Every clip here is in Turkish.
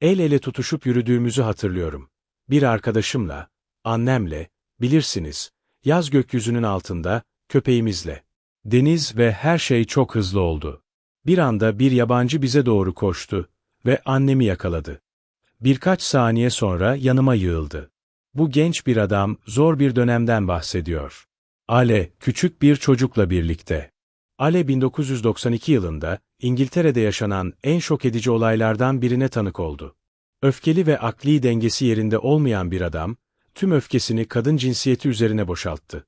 El ele tutuşup yürüdüğümüzü hatırlıyorum. Bir arkadaşımla, annemle, bilirsiniz, yaz gökyüzünün altında, köpeğimizle. Deniz ve her şey çok hızlı oldu. Bir anda bir yabancı bize doğru koştu ve annemi yakaladı. Birkaç saniye sonra yanıma yığıldı. Bu genç bir adam zor bir dönemden bahsediyor. Ale, küçük bir çocukla birlikte. Ale 1992 yılında İngiltere'de yaşanan en şok edici olaylardan birine tanık oldu. Öfkeli ve akli dengesi yerinde olmayan bir adam, tüm öfkesini kadın cinsiyeti üzerine boşalttı.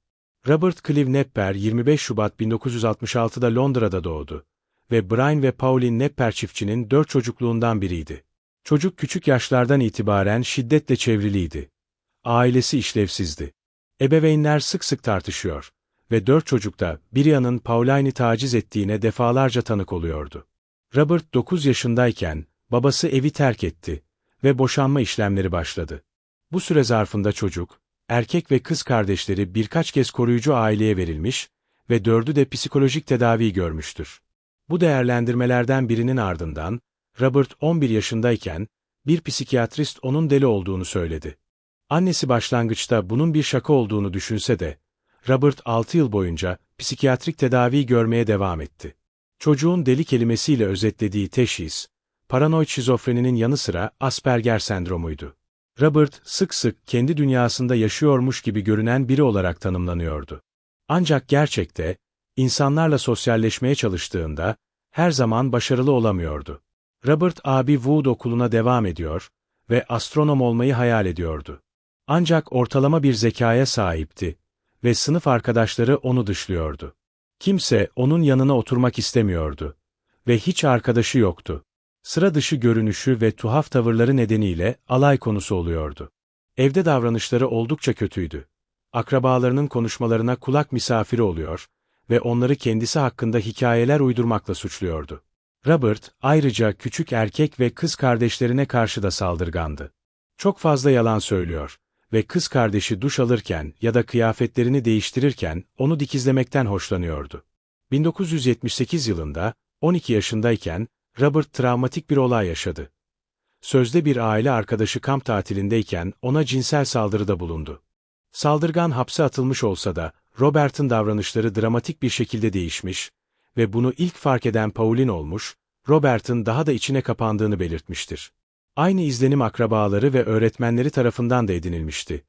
Robert Clive Nepper 25 Şubat 1966'da Londra'da doğdu ve Brian ve Pauline Nepper çiftçinin dört çocukluğundan biriydi. Çocuk küçük yaşlardan itibaren şiddetle çevriliydi. Ailesi işlevsizdi. Ebeveynler sık sık tartışıyor ve dört çocukta Brian'ın Pauline'i taciz ettiğine defalarca tanık oluyordu. Robert 9 yaşındayken babası evi terk etti ve boşanma işlemleri başladı. Bu süre zarfında çocuk, erkek ve kız kardeşleri birkaç kez koruyucu aileye verilmiş ve dördü de psikolojik tedavi görmüştür. Bu değerlendirmelerden birinin ardından, Robert 11 yaşındayken, bir psikiyatrist onun deli olduğunu söyledi. Annesi başlangıçta bunun bir şaka olduğunu düşünse de, Robert 6 yıl boyunca psikiyatrik tedavi görmeye devam etti. Çocuğun deli kelimesiyle özetlediği teşhis, paranoid şizofreninin yanı sıra Asperger sendromuydu. Robert, sık sık kendi dünyasında yaşıyormuş gibi görünen biri olarak tanımlanıyordu. Ancak gerçekte, insanlarla sosyalleşmeye çalıştığında, her zaman başarılı olamıyordu. Robert abi Wood okuluna devam ediyor ve astronom olmayı hayal ediyordu. Ancak ortalama bir zekaya sahipti ve sınıf arkadaşları onu dışlıyordu. Kimse onun yanına oturmak istemiyordu ve hiç arkadaşı yoktu. Sıra dışı görünüşü ve tuhaf tavırları nedeniyle alay konusu oluyordu. Evde davranışları oldukça kötüydü. Akrabalarının konuşmalarına kulak misafiri oluyor ve onları kendisi hakkında hikayeler uydurmakla suçluyordu. Robert, ayrıca küçük erkek ve kız kardeşlerine karşı da saldırgandı. Çok fazla yalan söylüyor ve kız kardeşi duş alırken ya da kıyafetlerini değiştirirken onu dikizlemekten hoşlanıyordu. 1978 yılında, 12 yaşındayken, Robert travmatik bir olay yaşadı. Sözde bir aile arkadaşı kamp tatilindeyken ona cinsel saldırıda bulundu. Saldırgan hapse atılmış olsa da, Robert'ın davranışları dramatik bir şekilde değişmiş ve bunu ilk fark eden Pauline olmuş, Robert'ın daha da içine kapandığını belirtmiştir. Aynı izlenim akrabaları ve öğretmenleri tarafından da edinilmişti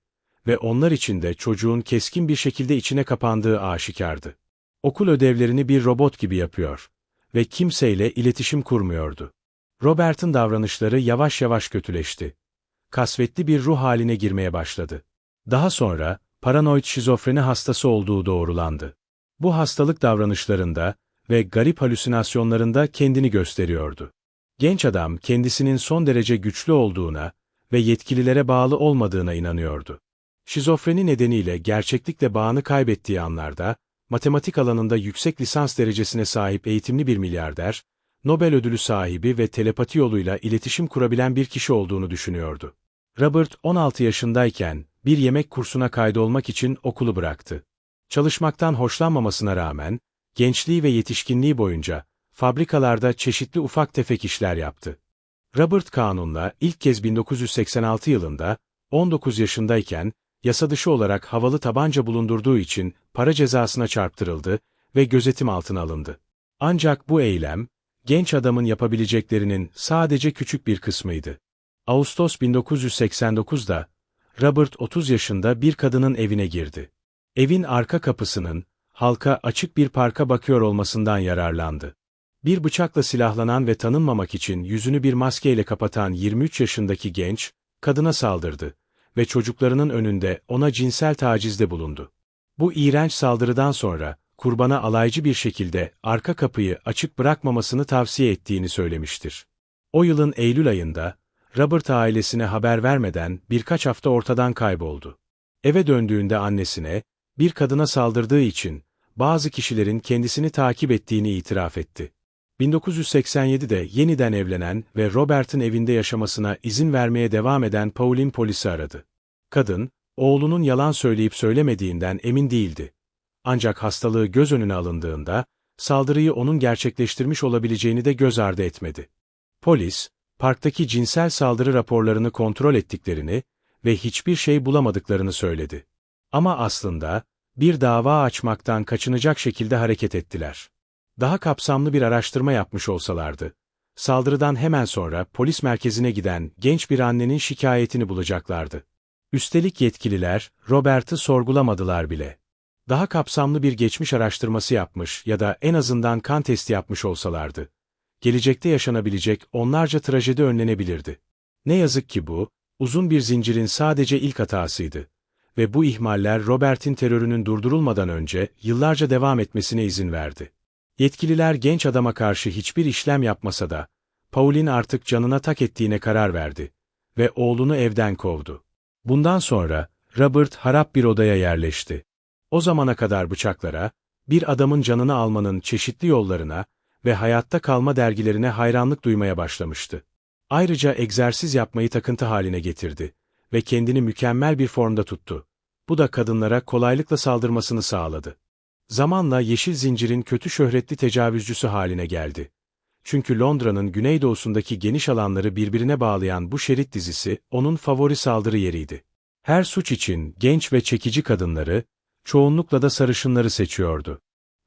ve onlar için de çocuğun keskin bir şekilde içine kapandığı aşikardı. Okul ödevlerini bir robot gibi yapıyor ve kimseyle iletişim kurmuyordu. Robert'ın davranışları yavaş yavaş kötüleşti. Kasvetli bir ruh haline girmeye başladı. Daha sonra, paranoid şizofreni hastası olduğu doğrulandı. Bu hastalık davranışlarında ve garip halüsinasyonlarında kendini gösteriyordu. Genç adam kendisinin son derece güçlü olduğuna ve yetkililere bağlı olmadığına inanıyordu. Şizofreni nedeniyle gerçeklikle bağını kaybettiği anlarda, matematik alanında yüksek lisans derecesine sahip eğitimli bir milyarder, Nobel ödülü sahibi ve telepati yoluyla iletişim kurabilen bir kişi olduğunu düşünüyordu. Robert 16 yaşındayken bir yemek kursuna kaydolmak için okulu bıraktı. Çalışmaktan hoşlanmamasına rağmen, gençliği ve yetişkinliği boyunca fabrikalarda çeşitli ufak tefek işler yaptı. Robert Kanun'la ilk kez 1986 yılında, 19 yaşındayken, yasadışı olarak havalı tabanca bulundurduğu için para cezasına çarptırıldı ve gözetim altına alındı. Ancak bu eylem, genç adamın yapabileceklerinin sadece küçük bir kısmıydı. Ağustos 1989'da, Robert 30 yaşında bir kadının evine girdi. Evin arka kapısının, halka açık bir parka bakıyor olmasından yararlandı. Bir bıçakla silahlanan ve tanınmamak için yüzünü bir maskeyle kapatan 23 yaşındaki genç, kadına saldırdı ve çocuklarının önünde ona cinsel tacizde bulundu. Bu iğrenç saldırıdan sonra, kurbana alaycı bir şekilde arka kapıyı açık bırakmamasını tavsiye ettiğini söylemiştir. O yılın Eylül ayında, Robert ailesine haber vermeden birkaç hafta ortadan kayboldu. Eve döndüğünde annesine, bir kadına saldırdığı için, bazı kişilerin kendisini takip ettiğini itiraf etti. 1987'de yeniden evlenen ve Robert'ın evinde yaşamasına izin vermeye devam eden Pauline polisi aradı. Kadın, oğlunun yalan söyleyip söylemediğinden emin değildi. Ancak hastalığı göz önüne alındığında, saldırıyı onun gerçekleştirmiş olabileceğini de göz ardı etmedi. Polis, parktaki cinsel saldırı raporlarını kontrol ettiklerini ve hiçbir şey bulamadıklarını söyledi. Ama aslında, bir dava açmaktan kaçınacak şekilde hareket ettiler. Daha kapsamlı bir araştırma yapmış olsalardı, saldırıdan hemen sonra polis merkezine giden genç bir annenin şikayetini bulacaklardı. Üstelik yetkililer, Robert'ı sorgulamadılar bile. Daha kapsamlı bir geçmiş araştırması yapmış ya da en azından kan testi yapmış olsalardı, gelecekte yaşanabilecek onlarca trajedi önlenebilirdi. Ne yazık ki bu, uzun bir zincirin sadece ilk hatasıydı. Ve bu ihmaller Robert'in terörünün durdurulmadan önce yıllarca devam etmesine izin verdi. Yetkililer genç adama karşı hiçbir işlem yapmasa da, Paul'in artık canına tak ettiğine karar verdi ve oğlunu evden kovdu. Bundan sonra, Robert harap bir odaya yerleşti. O zamana kadar bıçaklara, bir adamın canını almanın çeşitli yollarına ve hayatta kalma dergilerine hayranlık duymaya başlamıştı. Ayrıca egzersiz yapmayı takıntı haline getirdi ve kendini mükemmel bir formda tuttu. Bu da kadınlara kolaylıkla saldırmasını sağladı. Zamanla yeşil zincirin kötü şöhretli tecavüzcüsü haline geldi. Çünkü Londra'nın güneydoğusundaki geniş alanları birbirine bağlayan bu şerit dizisi onun favori saldırı yeriydi. Her suç için genç ve çekici kadınları, çoğunlukla da sarışınları seçiyordu.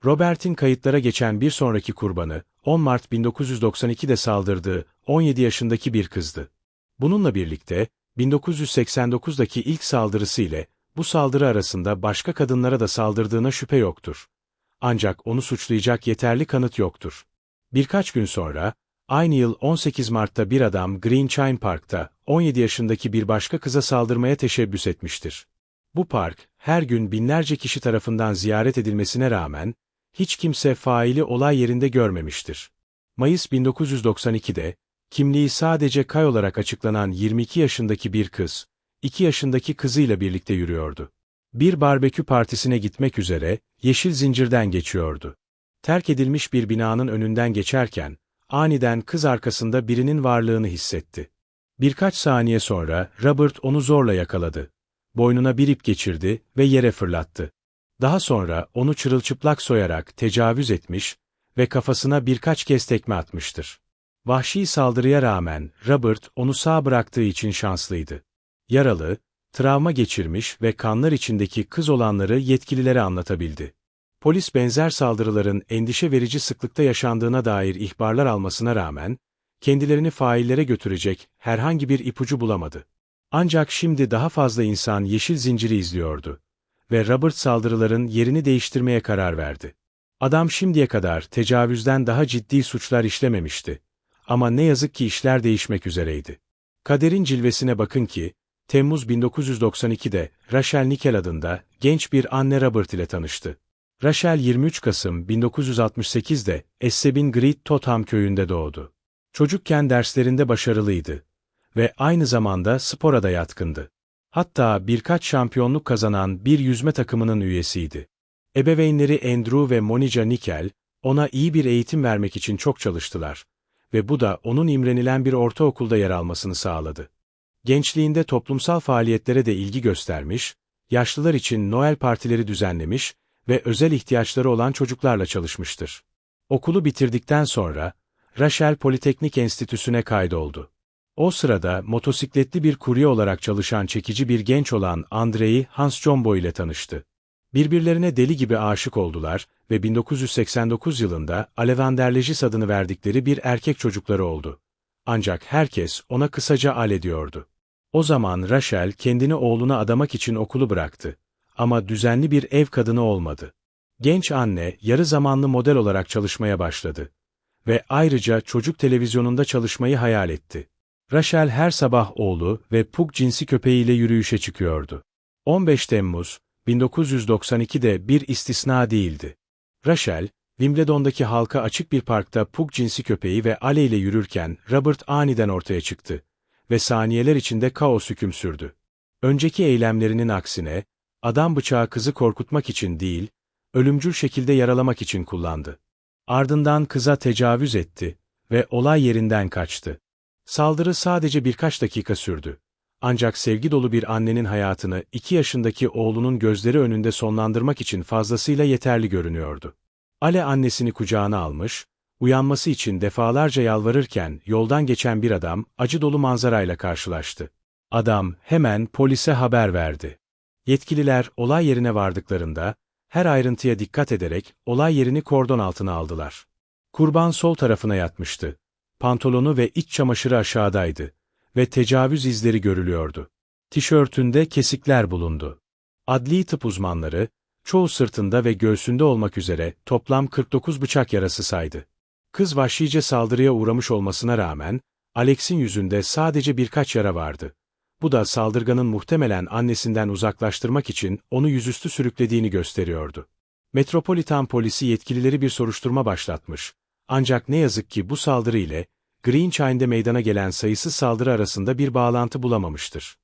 Robert'in kayıtlara geçen bir sonraki kurbanı, 10 Mart 1992'de saldırdığı 17 yaşındaki bir kızdı. Bununla birlikte, 1989'daki ilk saldırısı ile bu saldırı arasında başka kadınlara da saldırdığına şüphe yoktur. Ancak onu suçlayacak yeterli kanıt yoktur. Birkaç gün sonra, aynı yıl 18 Mart'ta bir adam Green Chine Park'ta 17 yaşındaki bir başka kıza saldırmaya teşebbüs etmiştir. Bu park, her gün binlerce kişi tarafından ziyaret edilmesine rağmen, hiç kimse faili olay yerinde görmemiştir. Mayıs 1992'de, kimliği sadece Kay olarak açıklanan 22 yaşındaki bir kız, 2 yaşındaki kızıyla birlikte yürüyordu. Bir barbekü partisine gitmek üzere, yeşil zincirden geçiyordu. Terk edilmiş bir binanın önünden geçerken, aniden kız arkasında birinin varlığını hissetti. Birkaç saniye sonra Robert onu zorla yakaladı. Boynuna bir ip geçirdi ve yere fırlattı. Daha sonra onu çırılçıplak soyarak tecavüz etmiş ve kafasına birkaç kez tekme atmıştır. Vahşi saldırıya rağmen Robert onu sağ bıraktığı için şanslıydı. Yaralı, travma geçirmiş ve kanlar içindeki kız olanları yetkililere anlatabildi. Polis benzer saldırıların endişe verici sıklıkta yaşandığına dair ihbarlar almasına rağmen, kendilerini faillere götürecek herhangi bir ipucu bulamadı. Ancak şimdi daha fazla insan yeşil zinciri izliyordu ve Robert saldırıların yerini değiştirmeye karar verdi. Adam şimdiye kadar tecavüzden daha ciddi suçlar işlememişti. Ama ne yazık ki işler değişmek üzereydi. Kaderin cilvesine bakın ki, Temmuz 1992'de Rachel Nickel adında genç bir anne Robert ile tanıştı. Rachel 23 Kasım 1968'de Essebin Great Totham köyünde doğdu. Çocukken derslerinde başarılıydı ve aynı zamanda spora da yatkındı. Hatta birkaç şampiyonluk kazanan bir yüzme takımının üyesiydi. Ebeveynleri Andrew ve Monica Nickel, ona iyi bir eğitim vermek için çok çalıştılar ve bu da onun imrenilen bir ortaokulda yer almasını sağladı. Gençliğinde toplumsal faaliyetlere de ilgi göstermiş, yaşlılar için Noel partileri düzenlemiş ve özel ihtiyaçları olan çocuklarla çalışmıştır. Okulu bitirdikten sonra, Rachel Politeknik Enstitüsü'ne kaydoldu. O sırada motosikletli bir kurye olarak çalışan çekici bir genç olan Andrei Hans Jombo ile tanıştı. Birbirlerine deli gibi aşık oldular ve 1989 yılında Alevanderlejis adını verdikleri bir erkek çocukları oldu. Ancak herkes ona kısaca Ale diyordu. O zaman Rachel kendini oğluna adamak için okulu bıraktı. Ama düzenli bir ev kadını olmadı. Genç anne yarı zamanlı model olarak çalışmaya başladı. Ve ayrıca çocuk televizyonunda çalışmayı hayal etti. Rachel her sabah oğlu ve Pug cinsi köpeğiyle yürüyüşe çıkıyordu. 15 Temmuz 1992'de bir istisna değildi. Rachel, Wimbledon'daki halka açık bir parkta Pug cinsi köpeği ve Ale ile yürürken Robert aniden ortaya çıktı ve saniyeler içinde kaos hüküm sürdü. Önceki eylemlerinin aksine, adam bıçağı kızı korkutmak için değil, ölümcül şekilde yaralamak için kullandı. Ardından kıza tecavüz etti ve olay yerinden kaçtı. Saldırı sadece birkaç dakika sürdü. Ancak sevgi dolu bir annenin hayatını iki yaşındaki oğlunun gözleri önünde sonlandırmak için fazlasıyla yeterli görünüyordu. Ale annesini kucağına almış, Uyanması için defalarca yalvarırken yoldan geçen bir adam acı dolu manzarayla karşılaştı. Adam hemen polise haber verdi. Yetkililer olay yerine vardıklarında her ayrıntıya dikkat ederek olay yerini kordon altına aldılar. Kurban sol tarafına yatmıştı. Pantolonu ve iç çamaşırı aşağıdaydı ve tecavüz izleri görülüyordu. Tişörtünde kesikler bulundu. Adli tıp uzmanları, çoğu sırtında ve göğsünde olmak üzere toplam 49 bıçak yarası saydı. Kız vahşice saldırıya uğramış olmasına rağmen, Alex'in yüzünde sadece birkaç yara vardı. Bu da saldırganın muhtemelen annesinden uzaklaştırmak için onu yüzüstü sürüklediğini gösteriyordu. Metropolitan polisi yetkilileri bir soruşturma başlatmış. Ancak ne yazık ki bu saldırı ile Greenchine'de meydana gelen sayısız saldırı arasında bir bağlantı bulamamıştır.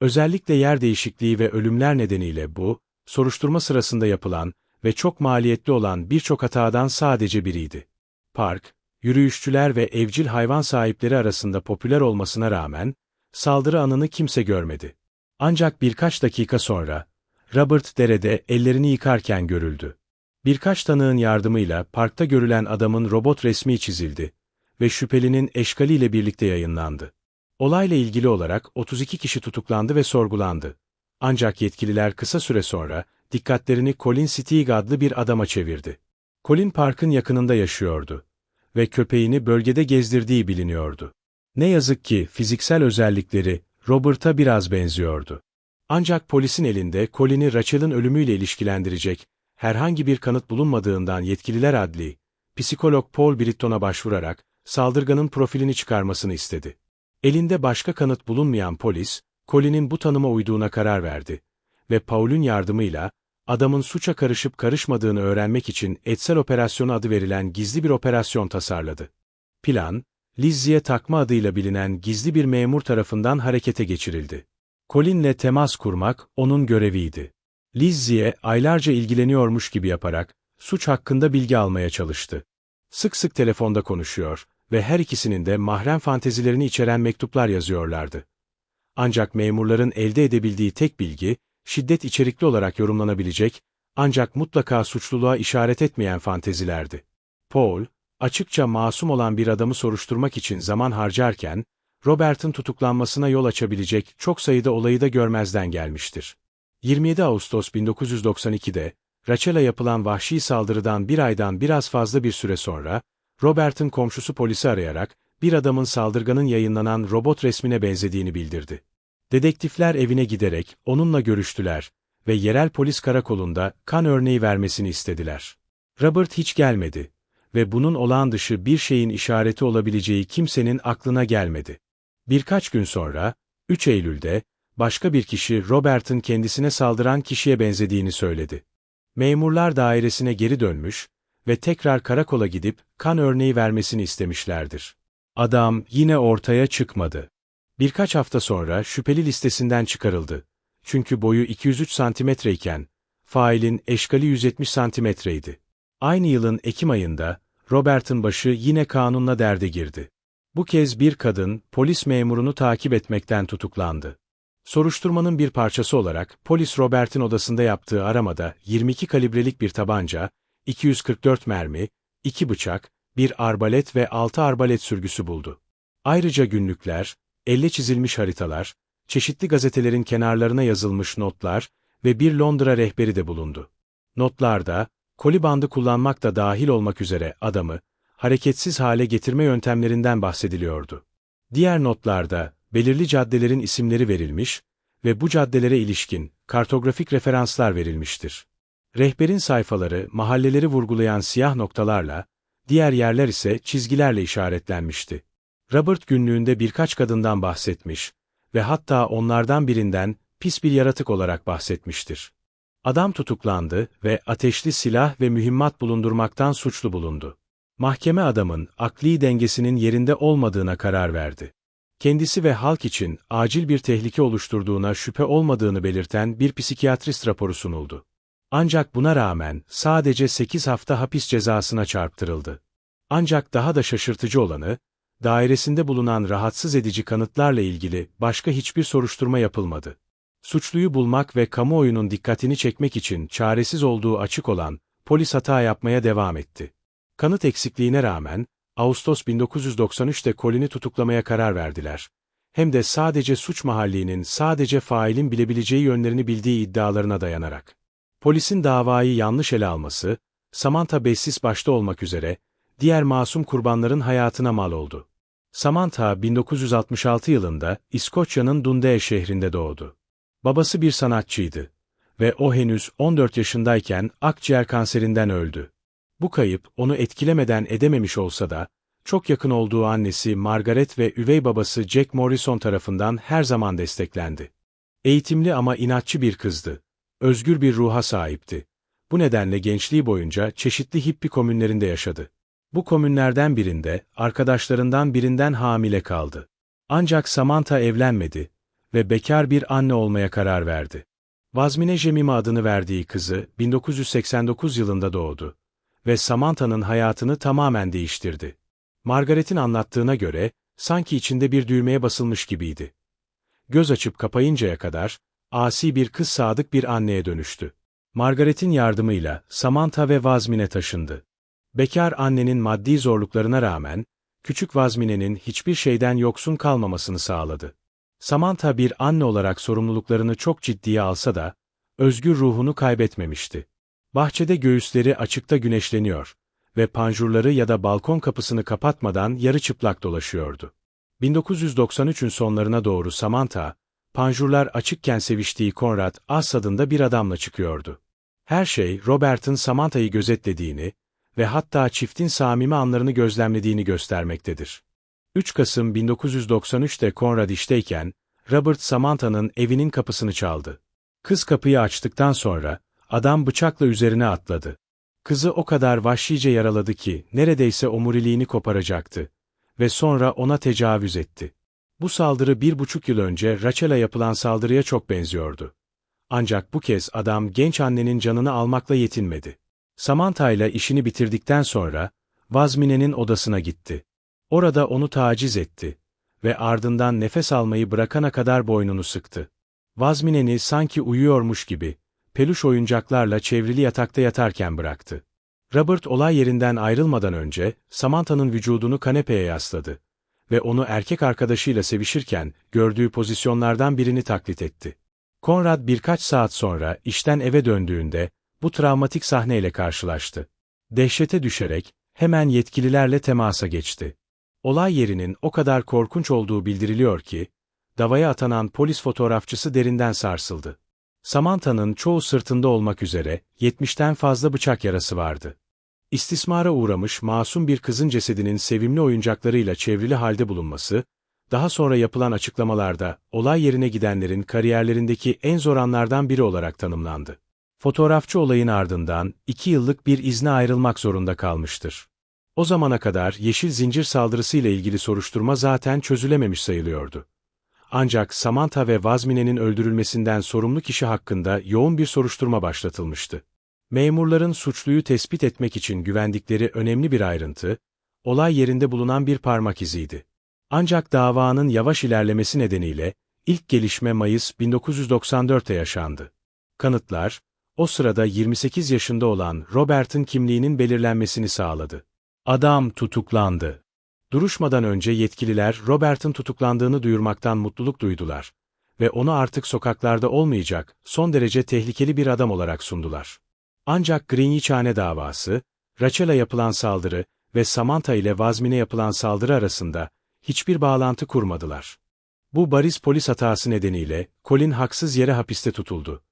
Özellikle yer değişikliği ve ölümler nedeniyle bu, soruşturma sırasında yapılan ve çok maliyetli olan birçok hatadan sadece biriydi. Park, yürüyüşçüler ve evcil hayvan sahipleri arasında popüler olmasına rağmen, saldırı anını kimse görmedi. Ancak birkaç dakika sonra, Robert derede ellerini yıkarken görüldü. Birkaç tanığın yardımıyla parkta görülen adamın robot resmi çizildi ve şüphelinin eşkaliyle birlikte yayınlandı. Olayla ilgili olarak 32 kişi tutuklandı ve sorgulandı. Ancak yetkililer kısa süre sonra dikkatlerini Colin Stieg adlı bir adama çevirdi. Colin parkın yakınında yaşıyordu ve köpeğini bölgede gezdirdiği biliniyordu. Ne yazık ki fiziksel özellikleri Robert'a biraz benziyordu. Ancak polisin elinde Colin'i Rachel'ın ölümüyle ilişkilendirecek herhangi bir kanıt bulunmadığından yetkililer adli, psikolog Paul Britton'a başvurarak saldırganın profilini çıkarmasını istedi. Elinde başka kanıt bulunmayan polis, Colin'in bu tanıma uyduğuna karar verdi ve Paul'ün yardımıyla adamın suça karışıp karışmadığını öğrenmek için etsel operasyonu adı verilen gizli bir operasyon tasarladı. Plan, Lizzie'ye takma adıyla bilinen gizli bir memur tarafından harekete geçirildi. Colin'le temas kurmak onun göreviydi. Lizzie'ye aylarca ilgileniyormuş gibi yaparak suç hakkında bilgi almaya çalıştı. Sık sık telefonda konuşuyor ve her ikisinin de mahrem fantezilerini içeren mektuplar yazıyorlardı. Ancak memurların elde edebildiği tek bilgi, şiddet içerikli olarak yorumlanabilecek, ancak mutlaka suçluluğa işaret etmeyen fantezilerdi. Paul, açıkça masum olan bir adamı soruşturmak için zaman harcarken, Robert'ın tutuklanmasına yol açabilecek çok sayıda olayı da görmezden gelmiştir. 27 Ağustos 1992'de, Rachel'a yapılan vahşi saldırıdan bir aydan biraz fazla bir süre sonra, Robert'ın komşusu polisi arayarak, bir adamın saldırganın yayınlanan robot resmine benzediğini bildirdi. Dedektifler evine giderek onunla görüştüler ve yerel polis karakolunda kan örneği vermesini istediler. Robert hiç gelmedi ve bunun olağan dışı bir şeyin işareti olabileceği kimsenin aklına gelmedi. Birkaç gün sonra, 3 Eylül'de, başka bir kişi Robert'ın kendisine saldıran kişiye benzediğini söyledi. Memurlar dairesine geri dönmüş ve tekrar karakola gidip kan örneği vermesini istemişlerdir. Adam yine ortaya çıkmadı. Birkaç hafta sonra şüpheli listesinden çıkarıldı. Çünkü boyu 203 santimetre iken, failin eşkali 170 santimetreydi. Aynı yılın Ekim ayında, Robert'ın başı yine kanunla derde girdi. Bu kez bir kadın, polis memurunu takip etmekten tutuklandı. Soruşturmanın bir parçası olarak, polis Robert'in odasında yaptığı aramada 22 kalibrelik bir tabanca, 244 mermi, 2 bıçak, bir arbalet ve 6 arbalet sürgüsü buldu. Ayrıca günlükler, elle çizilmiş haritalar, çeşitli gazetelerin kenarlarına yazılmış notlar ve bir Londra rehberi de bulundu. Notlarda, koli bandı kullanmak da dahil olmak üzere adamı, hareketsiz hale getirme yöntemlerinden bahsediliyordu. Diğer notlarda, belirli caddelerin isimleri verilmiş ve bu caddelere ilişkin kartografik referanslar verilmiştir. Rehberin sayfaları mahalleleri vurgulayan siyah noktalarla, diğer yerler ise çizgilerle işaretlenmişti. Robert günlüğünde birkaç kadından bahsetmiş ve hatta onlardan birinden pis bir yaratık olarak bahsetmiştir. Adam tutuklandı ve ateşli silah ve mühimmat bulundurmaktan suçlu bulundu. Mahkeme adamın akli dengesinin yerinde olmadığına karar verdi. Kendisi ve halk için acil bir tehlike oluşturduğuna şüphe olmadığını belirten bir psikiyatrist raporu sunuldu. Ancak buna rağmen sadece 8 hafta hapis cezasına çarptırıldı. Ancak daha da şaşırtıcı olanı, dairesinde bulunan rahatsız edici kanıtlarla ilgili başka hiçbir soruşturma yapılmadı. Suçluyu bulmak ve kamuoyunun dikkatini çekmek için çaresiz olduğu açık olan, polis hata yapmaya devam etti. Kanıt eksikliğine rağmen, Ağustos 1993'te Colin'i tutuklamaya karar verdiler. Hem de sadece suç mahallinin sadece failin bilebileceği yönlerini bildiği iddialarına dayanarak. Polisin davayı yanlış ele alması, Samantha Bessis başta olmak üzere, diğer masum kurbanların hayatına mal oldu. Samantha 1966 yılında İskoçya'nın Dundee şehrinde doğdu. Babası bir sanatçıydı ve o henüz 14 yaşındayken akciğer kanserinden öldü. Bu kayıp onu etkilemeden edememiş olsa da, çok yakın olduğu annesi Margaret ve üvey babası Jack Morrison tarafından her zaman desteklendi. Eğitimli ama inatçı bir kızdı. Özgür bir ruha sahipti. Bu nedenle gençliği boyunca çeşitli hippi komünlerinde yaşadı. Bu komünlerden birinde, arkadaşlarından birinden hamile kaldı. Ancak Samantha evlenmedi ve bekar bir anne olmaya karar verdi. Vazmine Jemima adını verdiği kızı 1989 yılında doğdu ve Samantha'nın hayatını tamamen değiştirdi. Margaret'in anlattığına göre, sanki içinde bir düğmeye basılmış gibiydi. Göz açıp kapayıncaya kadar, asi bir kız sadık bir anneye dönüştü. Margaret'in yardımıyla Samantha ve Vazmine taşındı. Bekar annenin maddi zorluklarına rağmen, küçük Vazmine'nin hiçbir şeyden yoksun kalmamasını sağladı. Samantha bir anne olarak sorumluluklarını çok ciddiye alsa da, özgür ruhunu kaybetmemişti. Bahçede göğüsleri açıkta güneşleniyor ve panjurları ya da balkon kapısını kapatmadan yarı çıplak dolaşıyordu. 1993'ün sonlarına doğru Samantha, panjurlar açıkken seviştiği Conrad As adında bir adamla çıkıyordu. Her şey Robert'ın Samantha'yı gözetlediğini ve hatta çiftin samimi anlarını gözlemlediğini göstermektedir. 3 Kasım 1993'te Conrad işteyken, Robert Samantha'nın evinin kapısını çaldı. Kız kapıyı açtıktan sonra, adam bıçakla üzerine atladı. Kızı o kadar vahşice yaraladı ki, neredeyse omuriliğini koparacaktı. Ve sonra ona tecavüz etti. Bu saldırı bir buçuk yıl önce Rachel'a yapılan saldırıya çok benziyordu. Ancak bu kez adam genç annenin canını almakla yetinmedi. Samantha ile işini bitirdikten sonra, Vazmine'nin odasına gitti. Orada onu taciz etti ve ardından nefes almayı bırakana kadar boynunu sıktı. Vazmineni sanki uyuyormuş gibi, peluş oyuncaklarla çevrili yatakta yatarken bıraktı. Robert olay yerinden ayrılmadan önce, Samantha'nın vücudunu kanepeye yasladı ve onu erkek arkadaşıyla sevişirken gördüğü pozisyonlardan birini taklit etti. Conrad birkaç saat sonra işten eve döndüğünde bu travmatik sahneyle karşılaştı. Dehşete düşerek hemen yetkililerle temasa geçti. Olay yerinin o kadar korkunç olduğu bildiriliyor ki, davaya atanan polis fotoğrafçısı derinden sarsıldı. Samantha'nın çoğu sırtında olmak üzere 70'ten fazla bıçak yarası vardı. İstismara uğramış masum bir kızın cesedinin sevimli oyuncaklarıyla çevrili halde bulunması, daha sonra yapılan açıklamalarda olay yerine gidenlerin kariyerlerindeki en zor anlardan biri olarak tanımlandı. Fotoğrafçı olayın ardından iki yıllık bir izne ayrılmak zorunda kalmıştır. O zamana kadar yeşil zincir saldırısıyla ilgili soruşturma zaten çözülememiş sayılıyordu. Ancak Samantha ve Vazmine'nin öldürülmesinden sorumlu kişi hakkında yoğun bir soruşturma başlatılmıştı. Memurların suçluyu tespit etmek için güvendikleri önemli bir ayrıntı, olay yerinde bulunan bir parmak iziydi. Ancak davanın yavaş ilerlemesi nedeniyle, ilk gelişme Mayıs 1994'te yaşandı. Kanıtlar, o sırada 28 yaşında olan Robert'ın kimliğinin belirlenmesini sağladı. Adam tutuklandı. Duruşmadan önce yetkililer Robert'ın tutuklandığını duyurmaktan mutluluk duydular ve onu artık sokaklarda olmayacak, son derece tehlikeli bir adam olarak sundular. Ancak Greenwich'hane davası, Rachel'a yapılan saldırı ve Samantha ile Vazmin'e yapılan saldırı arasında hiçbir bağlantı kurmadılar. Bu bariz polis hatası nedeniyle Colin haksız yere hapiste tutuldu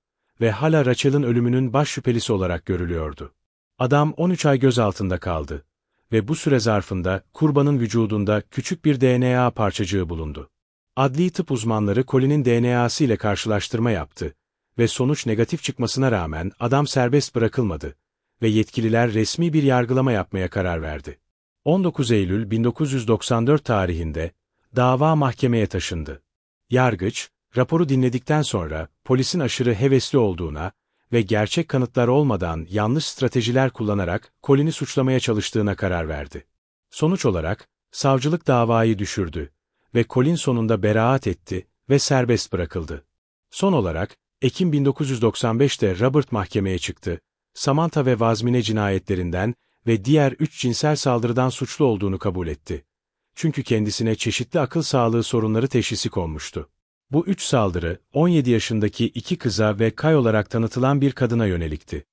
ve hala Rachel'ın ölümünün baş şüphelisi olarak görülüyordu. Adam 13 ay gözaltında kaldı ve bu süre zarfında kurbanın vücudunda küçük bir DNA parçacığı bulundu. Adli tıp uzmanları Colin'in DNA'sı ile karşılaştırma yaptı ve sonuç negatif çıkmasına rağmen adam serbest bırakılmadı ve yetkililer resmi bir yargılama yapmaya karar verdi. 19 Eylül 1994 tarihinde dava mahkemeye taşındı. Yargıç, raporu dinledikten sonra polisin aşırı hevesli olduğuna ve gerçek kanıtlar olmadan yanlış stratejiler kullanarak Colin'i suçlamaya çalıştığına karar verdi. Sonuç olarak, savcılık davayı düşürdü ve Colin sonunda beraat etti ve serbest bırakıldı. Son olarak, Ekim 1995'te Robert mahkemeye çıktı, Samantha ve Vazmine cinayetlerinden ve diğer üç cinsel saldırıdan suçlu olduğunu kabul etti. Çünkü kendisine çeşitli akıl sağlığı sorunları teşhisi konmuştu. Bu üç saldırı, 17 yaşındaki iki kıza ve Kay olarak tanıtılan bir kadına yönelikti.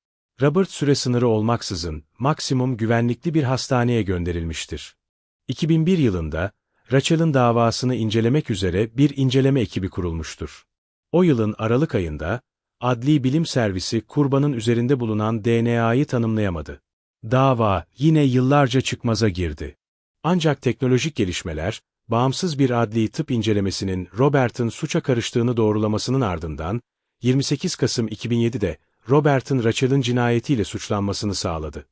Robert süre sınırı olmaksızın, maksimum güvenlikli bir hastaneye gönderilmiştir. 2001 yılında, Rachel'ın davasını incelemek üzere bir inceleme ekibi kurulmuştur. O yılın Aralık ayında, Adli Bilim Servisi kurbanın üzerinde bulunan DNA'yı tanımlayamadı. Dava yine yıllarca çıkmaza girdi. Ancak teknolojik gelişmeler, bağımsız bir adli tıp incelemesinin Robert'ın suça karıştığını doğrulamasının ardından, 28 Kasım 2007'de Robert'ın Rachel'ın cinayetiyle suçlanmasını sağladı.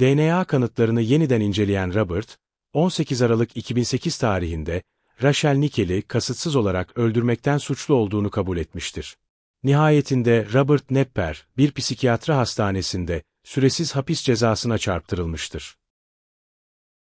DNA kanıtlarını yeniden inceleyen Robert, 18 Aralık 2008 tarihinde Rachel Nickel'i kasıtsız olarak öldürmekten suçlu olduğunu kabul etmiştir. Nihayetinde Robert Nepper, bir psikiyatri hastanesinde süresiz hapis cezasına çarptırılmıştır.